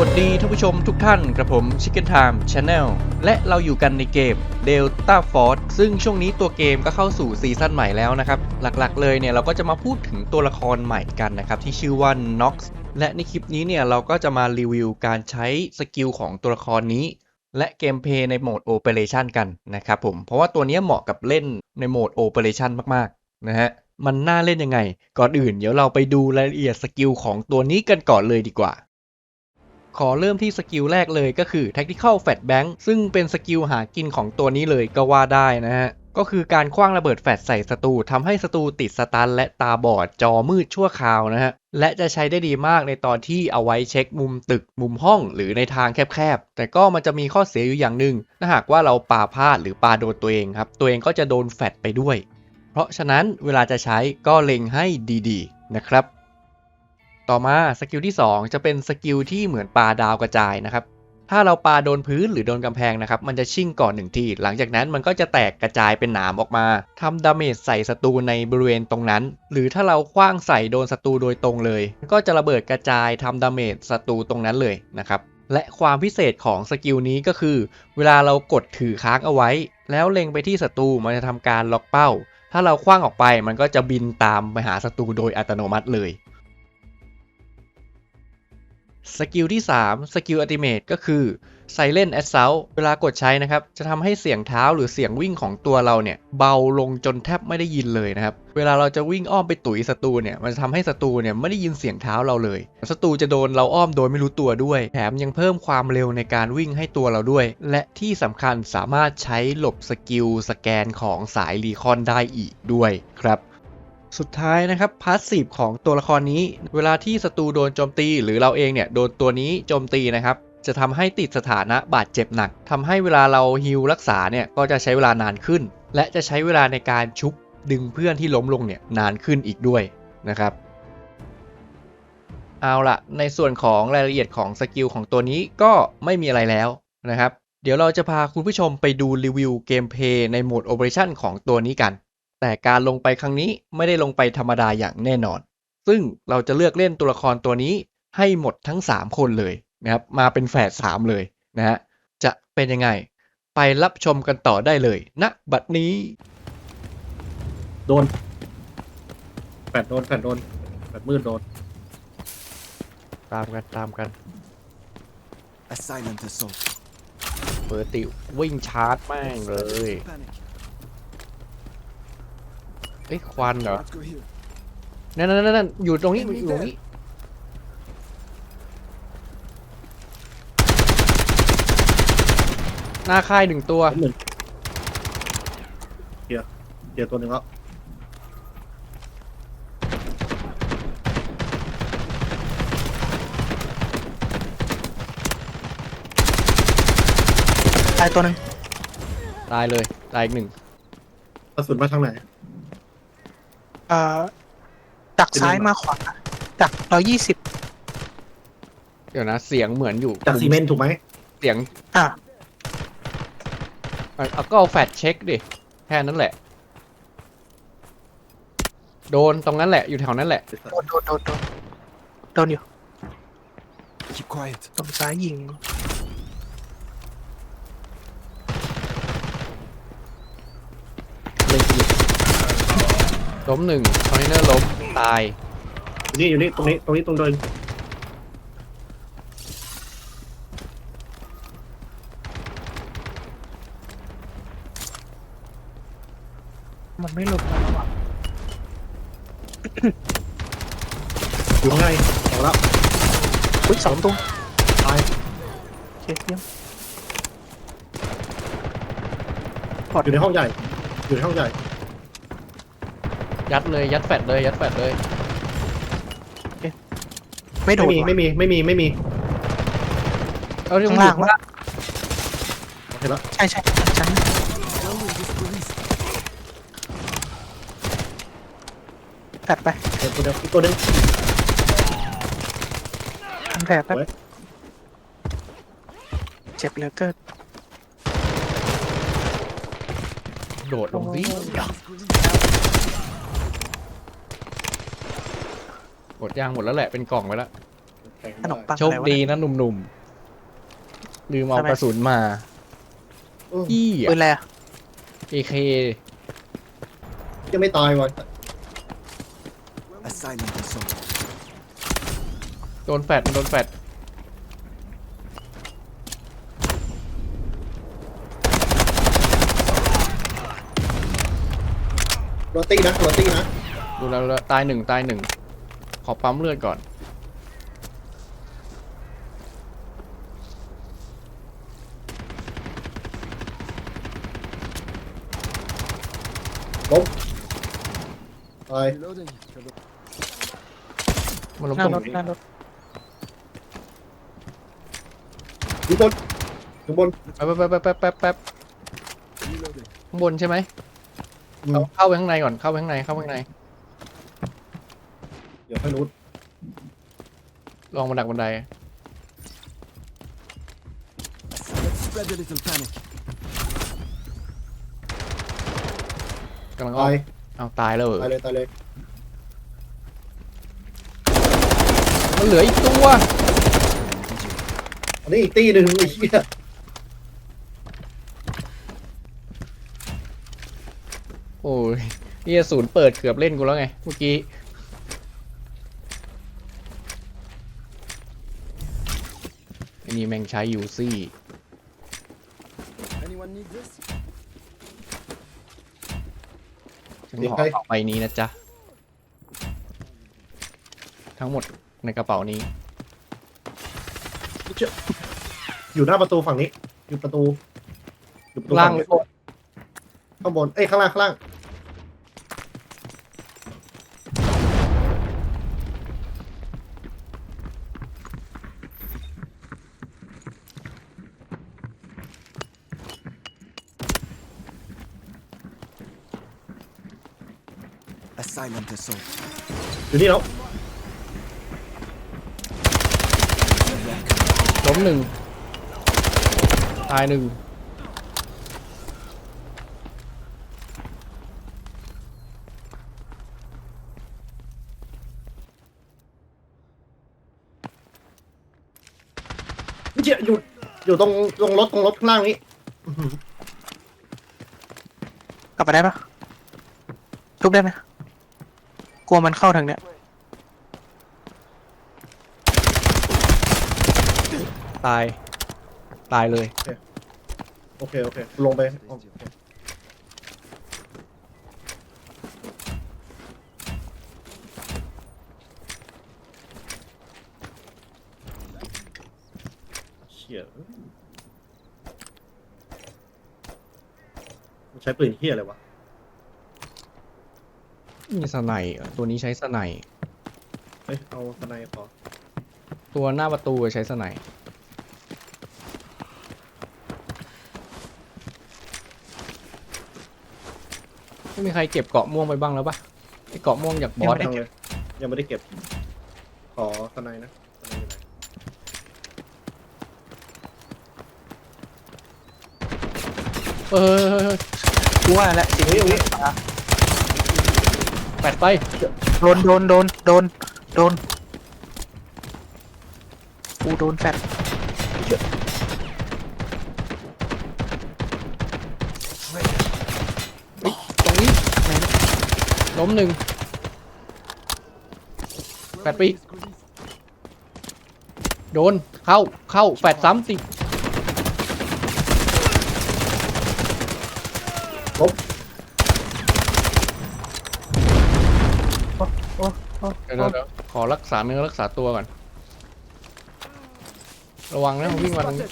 วัสดีท่านผู้ชมทุกท่านกระผม Chicken Time Channel และเราอยู่กันในเกม Delta Force ซึ่งช่วงนี้ตัวเกมก็เข้าสู่ซีซั่นใหม่แล้วนะครับ หลักๆเลยเนี่ยเราก็จะมาพูดถึงตัวละครใหม่กันนะครับ ที่ชื่อว่า Nox และในคลิปนี้เนี่ยเราก็จะมารีวิวการใช้สกิลของตัวละครนี้ และเกมเพย์ในโหมด Operation กันนะครับผม เพราะว่าตัวนี้เหมาะกับเล่นในโหมด Operation มากๆนะฮะมันน่าเล่นยังไง ก่อนอื่นเดี๋ยวเราไปดูรายละเอียดสกิลของตัวนี้กันก่อนเลยดีกว่า ขอเริ่มที่สกิลแรกเลยก็คือ Tactical Fat Bank ซึ่งเป็นสกิลหากินของตัวนี้เลยก็ว่าได้นะฮะก็คือการคว้างระเบิดแฟลชใส่ศัตรูทำให้ศัตรูติดสตันและตาบอดจอมืดชั่วคราวนะฮะ และจะใช้ได้ดีมากในตอนที่เอาไว้เช็คมุมตึกมุมห้องหรือในทางแคบๆ แต่ก็มันจะมีข้อเสียอยู่อย่างหนึ่งถ้าหากว่าเราปาพลาดหรือปาโดนตัวเองครับ ตัวเองก็จะโดนแฟดไปด้วย เพราะฉะนั้นเวลาจะใช้ก็เล็งให้ดีๆนะครับ ต่อมาสกิลที่ 2 จะเป็นสกิลที่เหมือนปลาดาวกระจายนะครับ ถ้าเราปลาโดนพื้นหรือโดนกำแพงนะครับ มันจะชิ่งก่อนหนึ่งที หลังจากนั้นมันก็จะแตกกระจายเป็นหนามออกมาทำดาเมจใส่ศัตรูในบริเวณตรงนั้น หรือถ้าเราคว้างใส่โดนศัตรูโดยตรงเลย ก็จะระเบิดกระจายทำดาเมจศัตรูตรงนั้นเลยนะครับและความพิเศษของสกิลนี้ก็คือ เวลาเรากดถือค้างเอาไว้ แล้วเล็งไปที่ศัตรูมันจะทำการล็อกเป้า ถ้าเราคว้างออกไปมันก็จะบินตามไปหาศัตรูโดยอัตโนมัติเลย สกิลที่ 3 สกิลอัติเมตก็คือ Silent Assault เวลากดใช้นะครับ จะทำให้เสียงเท้าหรือเสียงวิ่งของตัวเราเนี่ย เบาลงจนแทบไม่ได้ยินเลยนะครับ เวลาเราจะวิ่งอ้อมไปตุ๋ยศัตรูเนี่ย มันจะทำให้ศัตรูเนี่ยไม่ได้ยินเสียงเท้าเราเลย ศัตรูจะโดนเราอ้อมโดยไม่รู้ตัวด้วย แถมยังเพิ่มความเร็วในการวิ่งให้ตัวเราด้วย และที่สำคัญสามารถใช้หลบสกิลสแกนของสายรีคอนได้อีกด้วยครับ สุดท้ายนะครับพาสซีฟของตัวละครนี้ เวลาที่ศัตรูโดนโจมตี หรือเราเองเนี่ยโดนตัวนี้โจมตีนะครับจะทำให้ติดสถานะบาดเจ็บหนักทำให้เวลาเราฮิลรักษาเนี่ยก็จะใช้เวลานานขึ้น และจะใช้เวลาในการชุบดึงเพื่อนที่ล้มลงเนี่ยนานขึ้นอีกด้วยนะครับ เอาละในส่วนของรายละเอียดของสกิลของตัวนี้ก็ไม่มีอะไรแล้วนะครับ เดี๋ยวเราจะพาคุณผู้ชมไปดูรีวิวเกมเพลย์ในโหมด Operation ของตัวนี้กัน แต่การลงไปครั้งนี้ไม่ได้ลงไปธรรมดาอย่างแน่นอน ซึ่งเราจะเลือกเล่นตัวละครตัวนี้ให้หมดทั้ง 3 คนเลยนะครับ มาเป็นแฝด3เลยนะฮะ จะเป็นยังไง ไปรับชมกันต่อได้เลยณบัดนี้ โดน แปดโดนแปดโดนแปดมืดโดน ตามกันตามกัน A silent assault. เปิดติวิ่งชาร์จแม่งเลย Panic. เอ้ยควันเหรอ Let's go here. นั่นนั่นนั่นอยู่ตรงนี้อยู่ตรงนี้ หน้าค่ายหนึ่งตัว หนึ่งเกียร์เกียร์ตัวหนึ่งแล้วตายตัวหนึ่งตายเลย ตายอีกหนึ่งกระสุนมาทางไหน เอ่อจากซ้ายมาขวาจากร้อยยี่สิบเดี๋ยวนะ เสียงเหมือนอยู่จากซีเมนต์ถูกไหมเสียงอะเอาเอาก็เอาแฟลชเช็คดิ แค่นั้นแหละ โดนตรงนั้นแหละ อยู่แถวนั้นแหละ โดนโดนโดนโดนโดนอยู่ Keep quiet. ตรงซ้ายยิงเล็ง ล้มหนึ่งคอนเทนเนอร์ล้มตาย อยู่นี่อยู่นี่ตรงนี้ตรงนี้ตรงเดินมันไม่หลุดมาแล้วอะอยู่ข้างในออกแล้วอุ้ยสองตัวตายโอเคเยี่ยมอยู่ในห้องใหญ่ อยู่ในห้องใหญ่ ยัดเลย ยัดแฟลชเลย ยัดแฟลชเลย ไม่โดไม่นมีว่ะไม่มีไม่มีไม่มีเอาที่ข้างมันอล่างยู่วะเห็นแล้วใช่ใช่ชั้น Download this police. ตัดไปเห็นตัวเดียวอีกตัวหนึงทำแผลแป๊บไว้เจ็บเหลือเกินโดดลงสิ หมดยางหมดแล้วแหละเป็นกล่องไปแล้วขนมปังโชอะคไรวะดีเนี่ย นะหนุ่มลืมเอาทำไม กระสุนมาอืมอี้ปืนอะไรอะเอเคยังไม่ตายว่ะ A silent assault. โดนแฟดโดนแฟดโรตี้นะโรตี้นะดูแล้วดูแล้วตายหนึ่งตายหนึ่ง ขอปั๊มเลือดก่อน ล้มตาย Reloading. มันลงหน้าตรรถงนี้หน้ารถอยู่บนอยู่บน แป๊บแป๊บแป๊บแป๊บแป๊บแป๊บ Reloading. ข้างบนใช่ไหมอืม เอาเข้าไปข้างในก่อนเข้าไปข้างในเข้าไปข้างในเดี๋ยวค่อยรู้ลองมาดักบันได Let's spread a little panic. กำลังอ้อตามยเอาตายแล้วเหรอตายเลยตายเลยมันเหลืออีกตัว อันนี้อีกตีหนึ่งไอ้เหี้ยโอ้ยนี่ศูนย์เปิดเกือบเล่นกูแล้วไง เมื่อกี้ อันนี้ แม่งใช้ยูซี่ Anyone need this? ฉันขอกระเป๋าใบนี้นะจ๊ะ ทั้งหมดในกระเป๋านี้ อยู่หน้าประตูฝั่งนี้ อยู่ประตู อยู่ประตูล่างฝั่หรือนี้ข้างบน เอ้ยข้างล่างข้างล่าง A silent assault. อยู่นี่แล้วล้มหนึ่งตายหนึ่งเจี๊ยอยู่อยู่ตรงตรงรถตรงรถข้างล่างนี้อื้อหือกลับมาได้ปะทุบได้ไหม กลัวมันเข้าทางเนี้ย ตาย ตายเลย โอเค โอเค ลงไปโอเคเชี่ยมันใช้ปืนเฮียอะไรวะ มีสไนด์เหรอตัวนี้ใช้สไนด์เฮ้ยเอาสไนขอตัวหน้าประตูใช้สไนด์ไม่มีใครเก็บเกาะม่วงไปบ้างแล้วปะไอเกาะม่วงจากบอสยัอะงเลยยังไม่ได้เก็บ ขอสไนนะสไนอยู่ไหนเออกูว่าแล้วสิ่งเฮ้ยที่เอางี้ แปดไปโดนโดนโดนโดนโดนกูโดนแฟดตรงนี้ล้มหนึ่งแปดปีโดน เข้า เข้าแฟดซ้ำสิโอ้โอ้ เดี๋ยวเดี๋ยวเดี๋ยวขอรักษาเนื้อรักษาตัวก่อน ระวังนะวิ่งมาทางนี้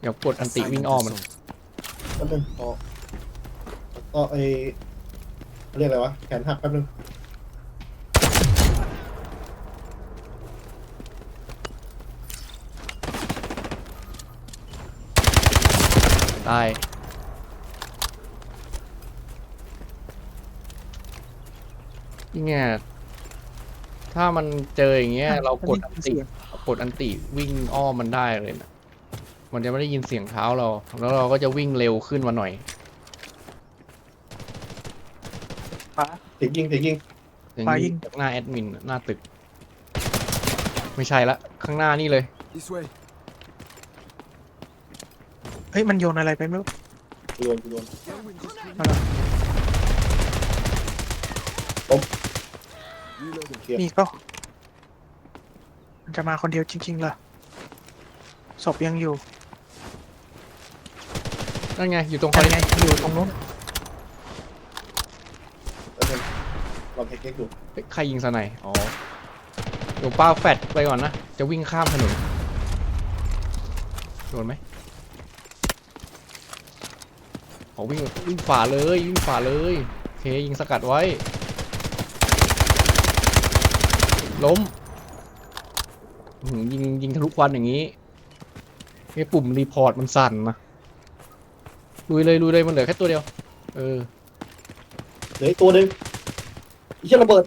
เดี๋ยวกดอันติวิ่งอ้อมมันแป๊บนึงขอต่อไอเรียกอะไรวะ แขนหักแป๊บนึง ตายนี่ไงถ้ามันเจออย่างเงี้ย เรากดอันติกดอันติวิ่งอ้อมมันได้เลยนะมันจะไม่ได้ยินเสียงเท้าเรา แล้วเราก็จะวิ่งเร็วขึ้นมาหน่อยเสียงยิงเสียงยิงเสียงไฟยิยิงงจากหน้าแอดมิน หน้าตึก ไม่ใช่ละ ข้างหน้านี่เลย This way. เฮ้ยมันโยนอะไรไปไม่รู้กูโดนกูโดน Whirlwind disc มาแล้ว reloading. นี่ก็มันจะมาคนเดียวจริงๆเหรอศพยังอยู่นั่นไง อยู่ตรงใคครอนไงอยู่ตรงนู้นแล้วเป็นลองเช็คๆดูเฮ้ยใครยิงสไนด์อ๋อเดี๋ยวป้าแฟดไปก่อนนะ จะวิ่งข้ามถนน โดนไหม ขอวิ่งวิ่งฝ่าเลยวิ่งฝ่าเลยโอเคยิงสกัดไว้ ล้มอื้อหือยิงยิงทะลุควันอย่างนี้ไอ้ปุ่มรีพอร์ตมันสั่นนะลุยเลยลุยเลยมันเหลือแค่ตัวเดียว เออเหลืออีกตัวหนึ่งไอ้เหี้ยระเบิด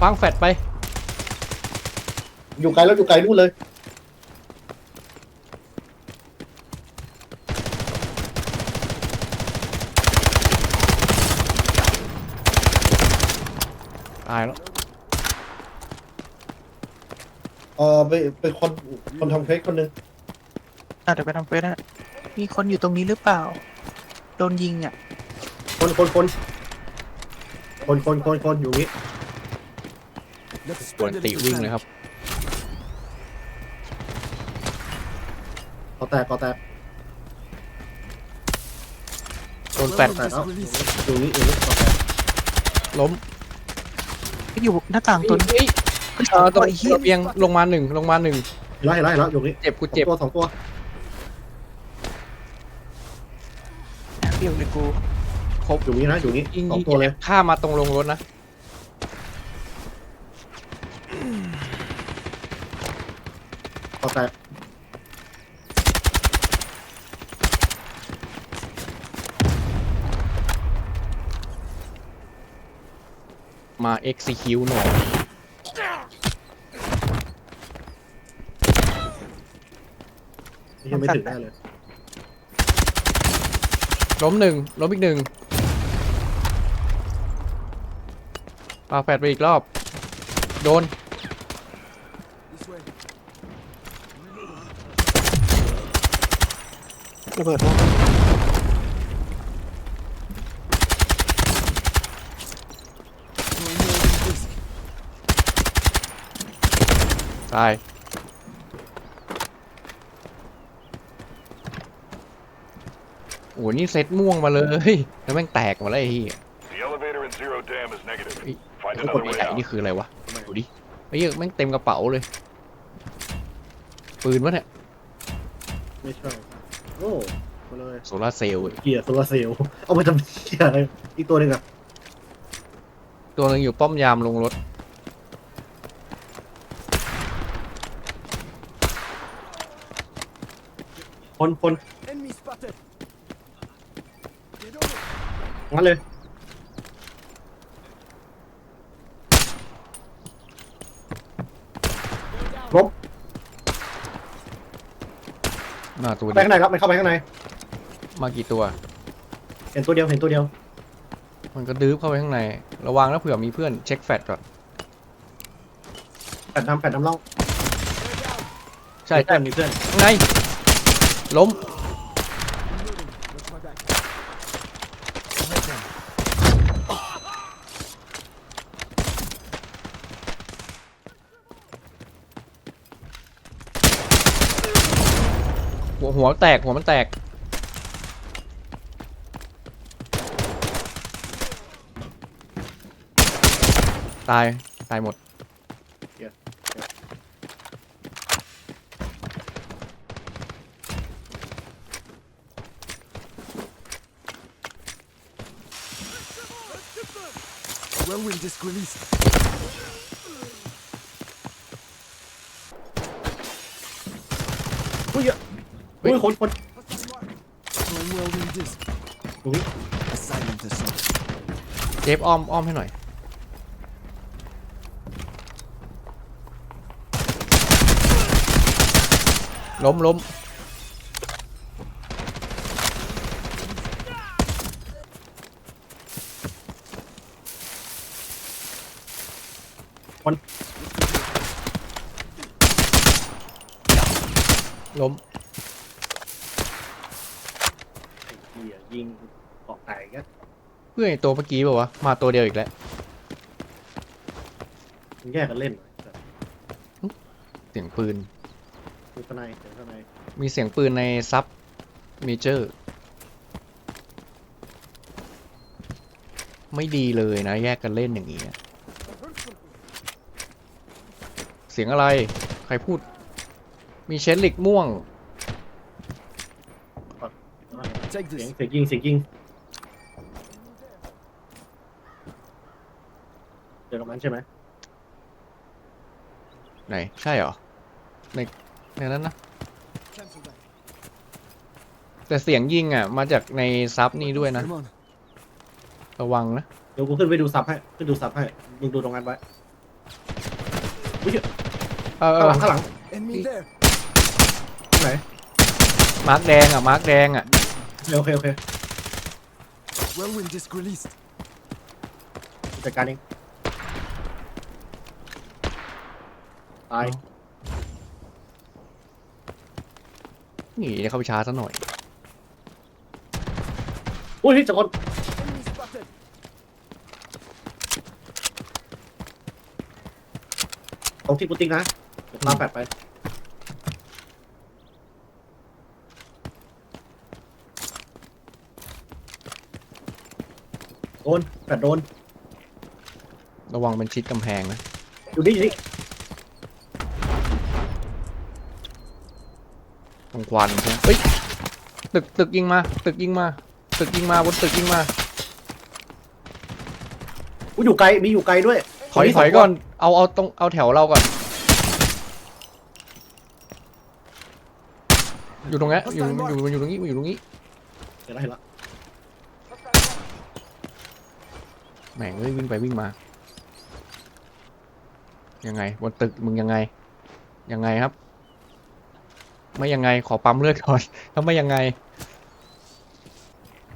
ฟางแฟดไป อยู่ไกลแล้วอยู่ไกลนู่นเลย ตายแล้ว เออไปเป็นคนคนทำเค้กคนหนึ่งอะเดี๋ยวไปทำเฟซนะมีคนอยู่ตรงนี้หรือเปล่า โดนยิงอะ คนคนคนคนคนคนคนอยู่นี่ Let's กวน spread a ติ little วิ่งเลย panic. ครับขอแตกขอแตกโดนแฟดแตกแล้วอยู่นี่อยู่นี่ขอแตกล้ม อยู่หน้าต่างตัวนี้เฮ้ยเฮ้ยเออตรงไอ้เหี้ยระเบียงลงมาหนึ่งลงมาหนึ่งเห็นแล้วเห็นแล้วเห็นแล้วอยู่นี่เจ็บกูสองเจ็บตัวสองตัวเดี่ยวเลยกูครบอยู่นี่นะอยู่นี่ยิงสอยิงงตัวเลยข้ามมาตรงลงรถนะขอแตก มา execute หน่อยยังไม่ถึงแน่เลย ล้มหนึ่งล้มอีกหนึ่งปาแฟดไปอีกรอบ โดน This way. ระเบิดวะ Throwing whirlwind disc. ตาย โอ้โหนี่เซตม่วงมาเลย แล้วแม่งแตกหมาแล้วไอ้เหี้ย The elevator in Zero Dam is negative. Hey, Find แล้วกด another อี way ไหน out. นี่คืออะไรวะ ดูดิไอ้เหี้ยแม่งเต็มกระเป๋าเลย ปืนวะเนี่ย ไม่ใช่ โอ้มาเลยโซลาร์เซลล์เกียร์โซลาร์เซลล์เอาไปทำเกียร์อะไรอีกตัวหนึ่งอะตัวหนึงอยู่ป้อมยามลงรถ คนคน Enemy spotted. Get over. งั้นเลยลบหน้าตัวไปเดียวข้างในครับมันเข้าไปข้างใน มากี่ตัว เห็นตัวเดียวเห็นตัวเดียว มันก็ดื้อเข้าไปข้างใน ระวังนะเผื่อมีเพื่อนเช็คแฟดก่อนแปดน้ำแปดน้ำล่องใช่ใช่ใช่มีเพื่อนข้างใน ล้มหัวหัวแตก หัวมันแตก ตาย ตายหมด Whirlwind disc released. อุ้ยอะอุ้ยคนคน Throwing whirlwind disc. อุ้ย A silent assault. เจฟอ้อมอ้อมให้หน่อย ล้มล้ม ล้มเหี้ยยิงออกแตกก็เพื่อนไอ้ตัวเมื่อกี้เปล่าวะมาตัวเดียวอีกแล้วแยกกันเล่นเสียงปืน คือข้างในเดี๋ยวข้างในมีเสียงปืนในซับเมเจอร์ ไม่ดีเลยนะ แยกกันเล่นอย่างนี้อะเสียงอะไร ใครพูด มีเชนลิกม่วง Take เสียง this. เสียงยิงเสียงยิงเจอตรงนั้นใช่ไหมไหน ใช่เหรอ ในในนั้นนะ Cancel that. แต่เสียงยิงอะ มาจากในซับนี้ด้วยนะ Come on. ระวังนะ เดี๋ยวกูขึ้นไปดูซับให้ขึ้นดูซับให้มึงดูตรงนั้นไว้อุ๊ยเออเอข้างหอลังข้างหลัง Enemy there. ตรงไหนมาร์กแดงอะมาร์กแดงอะโอเคโอเค Whirlwind disc released. จัดการเองตายหนีเข้าไปช้าซะหน่อยอุ้ยจะคน Enemy spotted. ตรงที่กูติ๊กนะเดี๋ยวตามแปดไป ดนแปดโดน ระวังเป็นชิดกำแพงนะ อยู่นี่อยู่นี่ตรงควันใช่ไหมเฮ้ย ตึกตึกยิงมา ตึกยิงมา ตึกยิงมาบนตึกยิงมา กูอยู่ไกล มีอยู่ไกลด้วยถอยมีถสงอยคก่อน เอาเอาตรงเอาแถวเราก่อน อยู่ตรงนี้อยู่อยู่อยู่ตรงนี้อยู่ตรงนี้เห็นแล้วเห็นแล้ว แหม่งเอ้ยวิ่งไปวิ่งมา ยังไงบนตึกมึงยังไง ยังไงครับ ไม่ยังไงขอปั๊มเลือดก่อนถ้าไม่ยังไง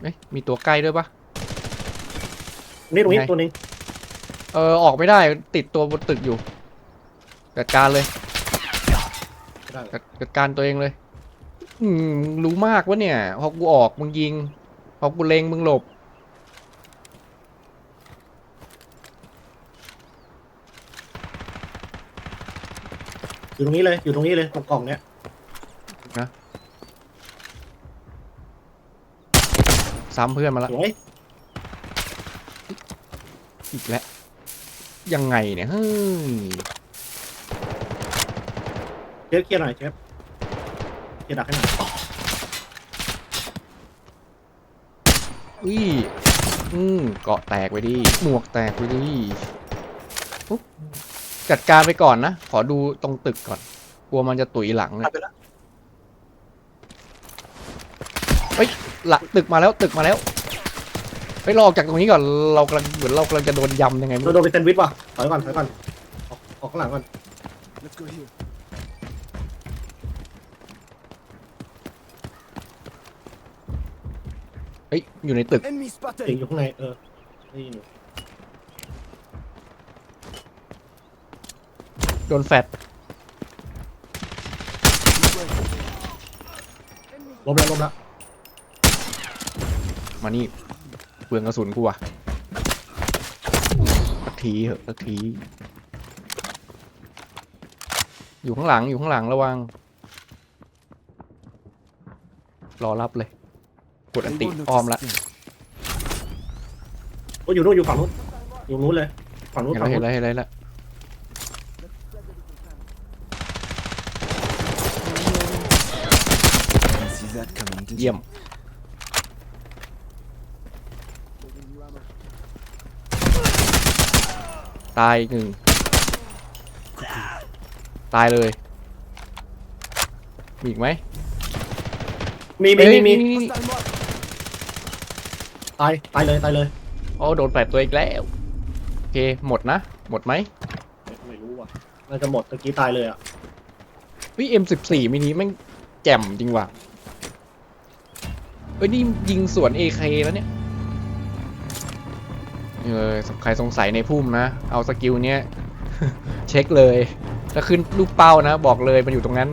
เอ๊ะมีตัวใกล้ด้วยปะนี่ตรงนี้ไงตัวหนึงเออออกไม่ได้ติดตัวบนตึกอยู่จัดการเลยไม่ได้จัดจัดการตัวเองเลย อืมมึงรู้มากวะเนี่ยพอกูออกมึงยิงพอกูเลงมึงหลบ อยู่ตรงนี้เลยอยู่ตรงนี้เลยตรงกล่องเนี้ยซ้ำเพื่อนมาแล้วสวยอีกแล้วยังไงเนี่ยเฮ้ยเชฟเคลียร์หน่อยเชฟเคลียร์ดักให้หน่อยอุ้ยอืมเกาะแตกไปดิหมวกแตกไปดิปุ๊บ จัดการไปก่อนนะ ขอดูตรงตึกก่อน กลัวมันจะตุ๋ยหลังเลยเอาไปแล้วหลังตึกมาแล้วตึกมาแล้วไปรอออกจากตรงนี้ก่อน เรากำลังเหมือนเรากำลังจะโดนยำยังไงไม่โดนรู้โดนไปแซนด์วิชว่ะถอยก่อนถอยก่อนออกออกข้างหลังก่อน Let's go here. เฮ้ยอยู่ในตึก Enemy เสียง spotted. อยู่ข้างในเออนี่อยู่ ดนแฟด This way. Enemy. ล้มแล้วล้มแล้วมานี่เปลืองกระสุนกูอะสักทีเหอะสักที อยู่ข้างหลังอยู่ข้างหลังระวัง รอรับเลย กดอัน They ติ won't notice อ้อมละ a thing. โอ้ยอยู่นู้นอยู่ฝั่งนู้นอยู่นู้นเลย ฝั่งนู้นเห็นฝั่แล้งวเห็นู้นนแล้วเห็นแล้วเห็นแล้ว เยี่ยม you? Loading new ammo. ตายอีกหนึ่ง ตายเลย มีอีกไหมมีมีเอ้ยมีมีนี่ Hostile mark. ตายตายเลยตายเลยโอ้โดนแปดตัวอีกแล้ว โอเค หมดนะ หมดไหมไม่ไม่รู้ว่ะน่าจะหมดตะกี้ตายเลยอะวิเอ็มสิบสี่มินิแม่งแจ่มจริงว่ะเอ้ยนี่ยิงสวน AK แล้วเนี่ยเออใครสงสัยในพุ่มนะ เอาสกิลเนี้ย เช็คเลย ถ้าขึ้นรูปเป้านะ บอกเลยมันอยู่ตรงนั้น